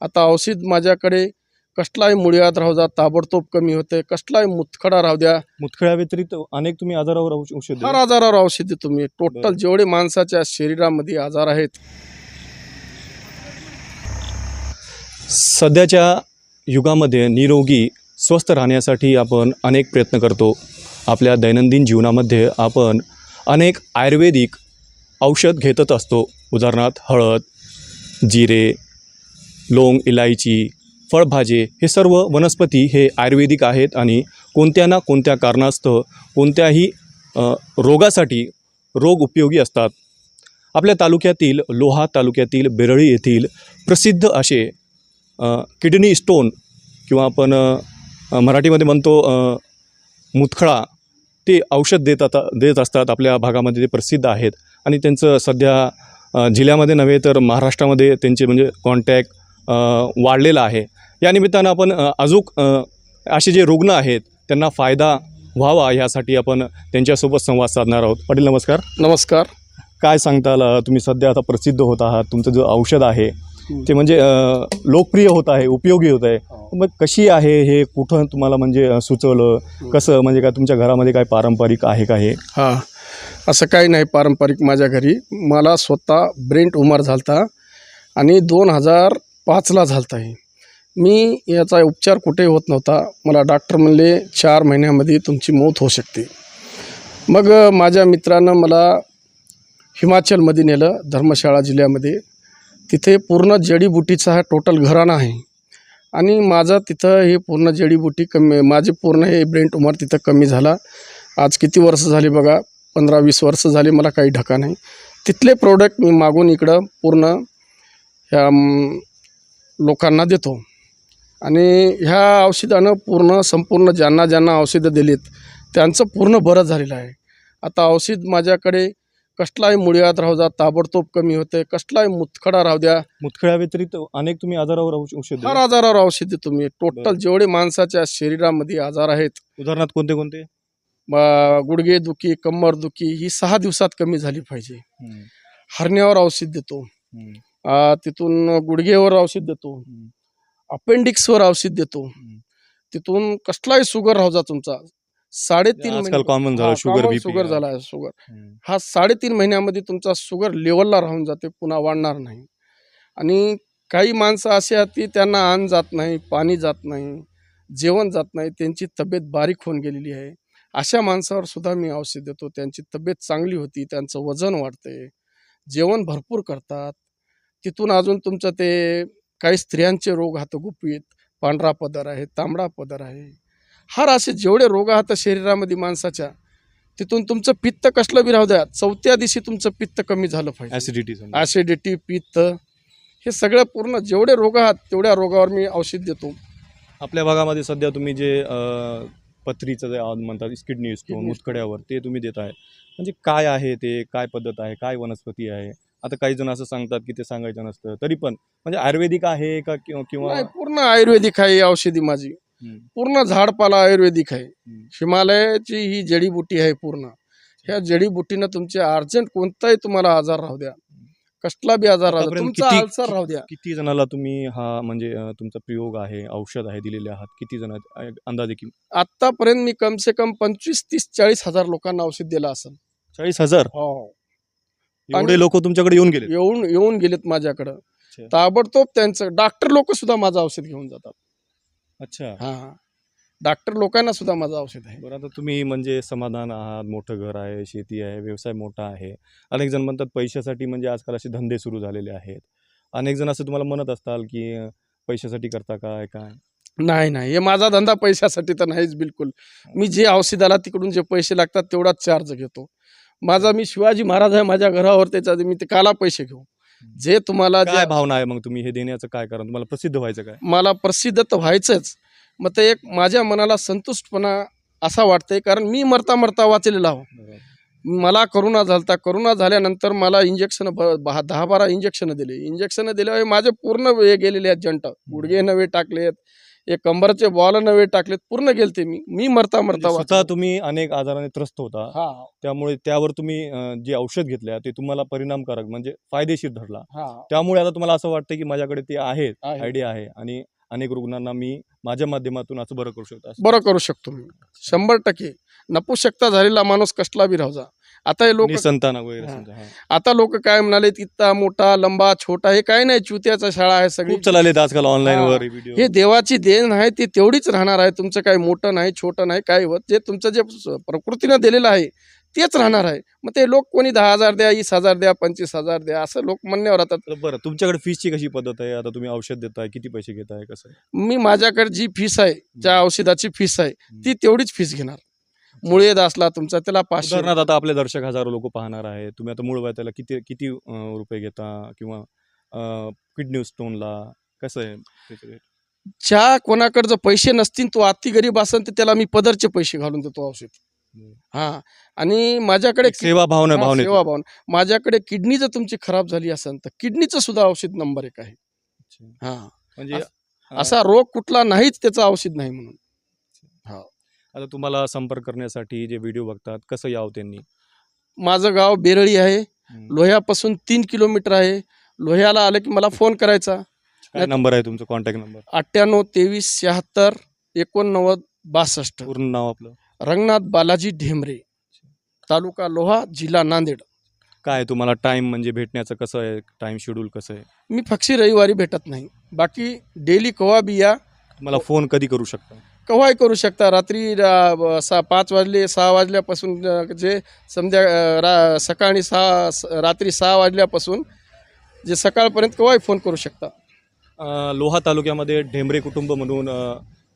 आता औषध माझ्याकडे कसलाही मुळ्यात राहू द्या ताबडतोब कमी होते कसलाही मुतखडा राहू द्या. मुतखड्या व्यतिरिक्त अनेक तुम्ही आजारावर औष- औषध हर दिले. आजारावर औषध देतो मी. टोटल. जेवढे माणसाच्या शरीरामध्ये आजार आहेत. सध्याच्या युगामध्ये निरोगी स्वस्थ राहण्यासाठी आपण अनेक प्रयत्न करतो. आपल्या दैनंदिन जीवनामध्ये आपण अनेक आयुर्वेदिक औषध घेतच असतो. उदाहरणार्थ हळद जिरे लोंग इलायची फळभाजे हे सर्व वनस्पती हे आयुर्वेदिक आहेत आणि कोणत्या ना कोणत्या कारणास्तव कोणत्याही रोगासाठी रोग उपयोगी असतात. आपल्या तालुक्यातील लोहा तालुक्यातील बेरळी येथील प्रसिद्ध असे किडनी स्टोन किंवा आपण मराठीमध्ये म्हणतो मुतखळा ते औषध देत आता देत असतात. आपल्या भागामध्ये ते प्रसिद्ध आहेत. आणि त्यांचं सध्या जिल्ह्यामध्ये नव्हे तर महाराष्ट्रामध्ये त्यांचे म्हणजे कॉन्टॅक्ट वाढलेला आहे. या निमित्तानं आपण अजूक असे जे रुग्ण आहेत त्यांना फायदा व्हावा यासाठी आपण त्यांच्यासोबत संवाद साधणार आहोत. पाटील नमस्कार. नमस्कार. काय सांगताल तुम्ही सध्या आता प्रसिद्ध होत आहात तुमचं जो औषध आहे ते म्हणजे लोकप्रिय होत आहे उपयोगी होत आहे. मग कशी आहे हे कुठं तुम्हाला म्हणजे सुचवलं? कसं म्हणजे काय तुमच्या घरामध्ये काय पारंपरिक आहे का हे? हां. असं काही नाही पारंपरिक माझ्या घरी. मला स्वतः ब्रेन ट्युमर झालता आणि दोन हजार पाचला झालता आहे मी याचा उपचार कुठेही होत नव्हता. मला डॉक्टर म्हणले चार महिन्यामध्ये तुमची मौत होऊ शकते. मग माझ्या मित्रानं मला हिमाचलमध्ये नेलं धर्मशाळा जिल्ह्यामध्ये. तिथे पूर्ण जडीबुटीचा हा टोटल घराणा आहे. आणि माझं तिथं हे पूर्ण जडीबुटी कमी माझे पूर्ण हे ब्रेन ट्युमर तिथं कमी झाला. आज किती वर्ष झाली बघा पंधरा वीस वर्ष झाली मला काही ढका नाही. तिथले प्रोडक्ट मी मागून इकडं पूर्ण ह्या लोकांना देतो. आणि ह्या औषधानं पूर्ण संपूर्ण ज्यांना ज्यांना औषधं दिलीत त्यांचं पूर्ण बरं झालेलं आहे. आता औषध माझ्याकडे कसलाही मुळ्यात राहू द्या ताबडतोब कमी होते कसलाही मुतखडा राहू द्या. मुतखड्या व्यतिरिक्त अनेक तुम्ही आजारावर औष- औषध दिले. आजारावर औषध देतो मी. टोटल. जेवढे माणसाच्या शरीरामध्ये आजार आहेत उदाहरणार्थ कोणते कोणते? गुडघे दुखी कंबर दुखी ही सहा दिवसात कमी झाली पाहिजे. हरण्यावर औषध देतो. तिथून गुडघेवर औषध देतो. अपेंडिक्सवर औषध देतो. तिथून कसलाही शुगर राहू जा तुमचा. साडेतीन कॉमन झालं शुगर शुगर झाला शुगर. हा साडेतीन महिन्यामध्ये तुमचा शुगर लेवलला राहून जाते पुन्हा वाढणार नाही. आणि काही माणसं अशी आहेत की त्यांना अन्न जात नाही पाणी जात नाही जेवण जात नाही त्यांची तब्येत बारीक होऊन गेलेली आहे. अशा माणसावर सुद्धा मी औषध देतो त्यांची तब्येत चांगली होती त्यांचं वजन वाढते जेवण भरपूर करतात. तिथून अजून तुमचं ते काही स्त्रियांचे रोग हात गुपित पांढरा पदर आहे तांबडा पदर आहे. हर असे जेवढे रोग आहात शरीरामध्ये माणसाच्या तिथून तुमचं पित्त कसलं बी राहू द्या चौथ्या दिवशी तुमचं पित्त कमी झालं पाहिजे. ऍसिडिटी ॲसिडिटी पित्त हे सगळं पूर्ण जेवढे रोग आहात तेवढ्या रोगावर मी औषध देतो. आपल्या भागामध्ये सध्या तुम्ही जे अ, पथरीचं जे आज म्हणतात किडनी स्टोन Kidney मुतखड्यावर ते तुम्ही देत आहे म्हणजे काय आहे ते काय पद्धत आहे काय वनस्पती आहे? आता काही जण असं सांगतात की ते सांगायचं नसतं. तरी पण म्हणजे आयुर्वेदिक आहे का किंवा किंवा नाही पूर्ण आयुर्वेदिक आहे ही औषधी माझी. हम्म, पूर्ण झाडपाला आयुर्वेदिक आहे. हम्म. हिमालयाची ही जडीबुटी आहे पूर्ण. ह्या जडीबुटीनं तुमचे अर्जंट कोणताही तुम्हाला आजार राहू द्या. कसला बी आजार राहू द्या. आतापर्यंत तुमचा किती- अल्सर राहू द्या. किती जणाला तुम्ही हा म्हणजे अ, तुमचा प्रयोग आहे औषध आहे दिलेले आहात? किती जण अंदाजे की आतापर्यंत मी कम से कम पंचवीस तीस चाळीस हजार लोकांना औषध दिलं असेल. चाळीस हजार? हो. एवढे लोक तुमच्याकडे येऊन गेले येऊन येऊन गेलेत माझ्याकडं. अच्छा. ताबडतोब त्यांचं डॉक्टर लोक सुद्धा माझं औषध घेऊन जातात. अच्छा. हा डॉक्टर लोकांना सुद्धा माझं औषध आहे. बरं आता तुम्ही म्हणजे समाधान आहात मोठं घर आहे शेती आहे व्यवसाय मोठा आहे. अनेक जण म्हणतात पैशासाठी म्हणजे आजकाल असे धंदे सुरू झालेले आहेत. अनेक जण असं तुम्हाला म्हणत असताल की अं, पैशासाठी करता काय काय? नाही नाही. हे माझा धंदा पैशासाठी तर नाहीच बिलकुल. मी जे औषधाला तिकडून जे पैसे लागतात तेवढाच चार्ज घेतो. माझा मी शिवाजी महाराज आहे माझ्या घरावर त्याच्या मी ते काला पैसे घेऊ. जे तुम्हाला काय भावना आहे मग तुम्ही हे देण्याचं काय कारण? तुम्हाला प्रसिद्ध व्हायचं काय? मला प्रसिद्ध तर व्हायचंच मग ते एक माझ्या मनाला संतुष्टपणा असा वाटतंय कारण मी मरता मरता वाचलेला आहो. मला करोना झालता करोना झाल्यानंतर मला इंजेक्शन दहा बारा इंजेक्शन दिले. इंजेक्शन दिल्यावर माझे पूर्ण वे गेलेले आहेत जंट गुडघे नवे टाकलेत एक कंबरचे बॉल नवे टाकलेत पूर्ण गेलते मी. मी मरता मरता म्हणजे स्वतः. तुम्ही अनेक आजाराने त्रस्त होता. हा. त्यामुळे त्यावर तुम्ही अं, जे औषध घेतल्या ते तुम्हाला परिणामकारक म्हणजे फायदेशीर ठरला. हा. त्यामुळे आता तुम्हाला असं वाटतं की माझ्याकडे ते आहे आहे. आयडिया आहे आणि अनेक रुग्णांना मी माझ्या माध्यमातून असं बरं करू शकतो. असं. बरं करू शकतो मी. शंभर टक्के. नपुसकता झालेला माणूस कसला बी राहू जा. आता हे लोक निसंतान वगैरे. समजा, हा. आता लोक काय म्हणाले इतका मोठा लंबा छोटा हे काय नाही चुत्याचा शाळा आहे सगळी. खूप चलालेत आजकाल ऑनलाईन हा. वर व्हिडिओ हे देवाची देण आहे ती तेवढीच राहणार आहे. तुमचं काही मोठं नाही छोटं नाही काय होत जे तुमचं जे स- प्रकृतीनं दिलेलं आहे तेच राहणार आहे. मग ते लोक कोणी दहा हजार द्या वीस हजार द्या पंचवीस हजार द्या असं लोक म्हणण्यावर राहतात. तर बरं तुमच्याकडे फीसची कशी पद्धत आहे? आता तुम्ही औषध देताय किती पैसे घेताय कसं आहे? मी माझ्याकडे जी फीस आहे ज्या औषधाची फीस आहे ती तेवढीच फीस घेणार. मुळेद असला तुमचा त्याला पाचशे उदाहरणार्थ आता आपले दर्शक हजारो लोक पाहणार आहेत. तुम्ही आता मूळ त्याला किती किती अं, रुपये घेता किंवा किडनी स्टोनला कसं आहे त्याचं rate? ज्या कोणाकडे जर पैसे नसतील तो अति गरीब असेल तर त्याला मी पदरचे पैसे घालून देतो औषध. हम्म. हा. आणि माझ्याकडे एक सेवा भावना हा, भावने सेवा भावना. माझ्याकडे किडनी जर तुमची खराब झाली असेल तर किडनीचं सुद्धा औषध नंबर एक आहे. हा. म्हणजे. असा रोग कुठला नाहीच त्याचं औषध नाही म्हणून. आता तुम्हाला संपर्क करण्यासाठी जे व्हिडिओ बघतात कसं यावं त्यांनी? माझं गाव बेरळी आहे. लोह्यापासून तीन किलोमीटर आहे. लोह्याला आलं की मला फोन करायचा. काय नंबर आहे तुमचा? कॉन्टॅक्ट नंबर अठ्ठ्याण्णव तेवीस शहात्तर एकोणनव्वद बासष्ट. पूर्ण नाव आपलं? रंगनाथ बालाजी ढेमरे तालुका लोहा जिल्हा नांदेड. काय तुम्हाला टाइम म्हणजे भेटण्याचं कसं आहे? टाइम शेड्यूल कसं आहे? मी फक्षी रविवारी भेटत नाही. बाकी डेली कवा बी या. तुम्हाला फोन कधी करू शकता? कवाही करू शकता. रात्री अ, सहा पाच वाजले सहा वाजल्यापासून जे समजा रा सकाळी सहा स- रात्री सहा वाजल्यापासून जे सकाळपर्यंत केव्हाही फोन करू शकता. लोहा तालुक्यामध्ये ढेंबरे कुटुंब म्हणून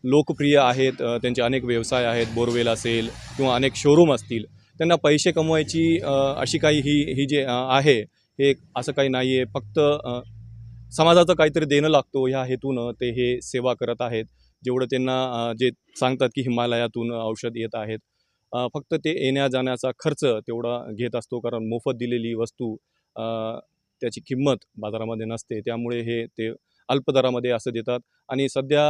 लोकप्रिय आहेत त्यांचे अनेक व्यवसाय आहेत बोरवेल असेल किंवा अनेक शोरूम असतील. त्यांना पैसे कमवायची अशी काही ही ही जे आहे हे असं काही नाही आहे फक्त समाजाचं काहीतरी देणं लागतो ह्या हेतूनं ते हे सेवा करत आहेत. जेवढं त्यांना जे सांगतात की हिमालयातून औषध येत आहेत. फक्त ते येण्या जाण्याचा खर्च तेवढा घेत असतो कारण मोफत दिलेली वस्तू त्याची किंमत बाजारामध्ये नसते. त्यामुळे हे ते अल्प दरामध्ये असं देतात. आणि सध्या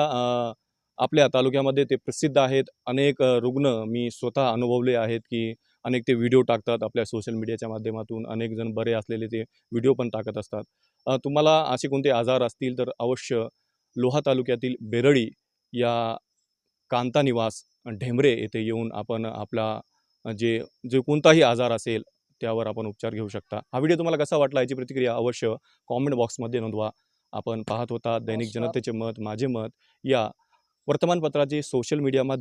आपल्या तालुक्यामध्ये ते प्रसिद्ध आहेत. अनेक रुग्ण मी स्वतः अनुभवले आहेत की अनेक ते व्हिडिओ टाकतात आपल्या सोशल मीडियाच्या माध्यमातून. अनेक जण बरे असलेले ते व्हिडिओ पण टाकत असतात. तुम्हाला असे कोणते आजार असतील तर अवश्य लोहा तालुक्यातील बेरळी या कांता निवास ढेमरे येथे येऊन आपण आपला जे जे कोणताही आजार असेल त्यावर आपण उपचार घेऊ शकता हा व्हिडिओ तुम्हाला कसा वाटला याची प्रतिक्रिया अवश्य कॉमेंट बॉक्समध्ये नोंदवा आपण पाहत होता दैनिक. जनतेचे मत माझे मत या वर्तमानपत्राचे सोशल मीडियामध्ये